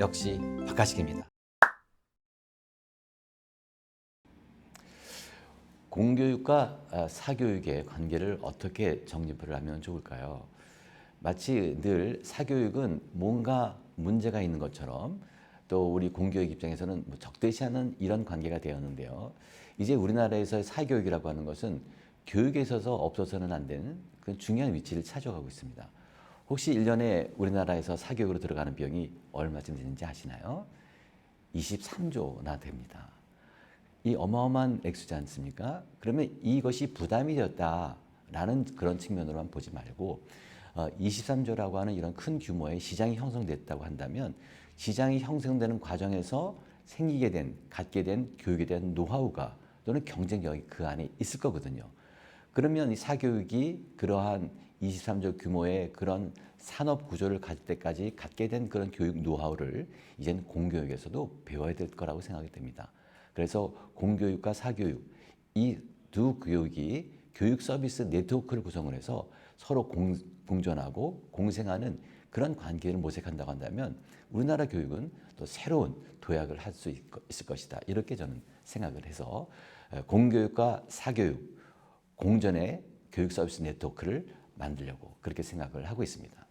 역시 박가식입니다. 공교육과 아, 사교육의 관계를 어떻게 정립을 하면 좋을까요? 마치 늘 사교육은 뭔가 문제가 있는 것처럼 또 우리 공교육 입장에서는 뭐 적대시하는 이런 관계가 되었는데요. 이제 우리나라에서의 사교육이라고 하는 것은 교육에 있어서 없어서는 안 되는 그 중요한 위치를 차지하고 있습니다. 혹시 1년에 우리나라에서 사교육으로 들어가는 비용이 얼마쯤 되는지 아시나요? 23조나 됩니다. 이 어마어마한 액수지 않습니까? 그러면 이것이 부담이 되었다라는 그런 측면으로만 보지 말고 어, 23조라고 하는 이런 큰 규모의 시장이 형성됐다고 한다면 시장이 형성되는 과정에서 생기게 된, 갖게 된 교육에 대한 노하우가 또는 경쟁력이 그 안에 있을 거거든요. 그러면 이 사교육이 그러한 23조 규모의 그런 산업 구조를 가질 때까지 갖게 된 그런 교육 노하우를 이제는 공교육에서도 배워야 될 거라고 생각이 됩니다. 그래서 공교육과 사교육 이 두 교육이 교육 서비스 네트워크를 구성을 해서 서로 공, 공존하고 공생하는 그런 관계를 모색한다고 한다면 우리나라 교육은 또 새로운 도약을 할 수 있을 것이다. 이렇게 저는 생각을 해서 에, 공교육과 사교육 공전의 교육 서비스 네트워크를 만들려고 그렇게 생각을 하고 있습니다.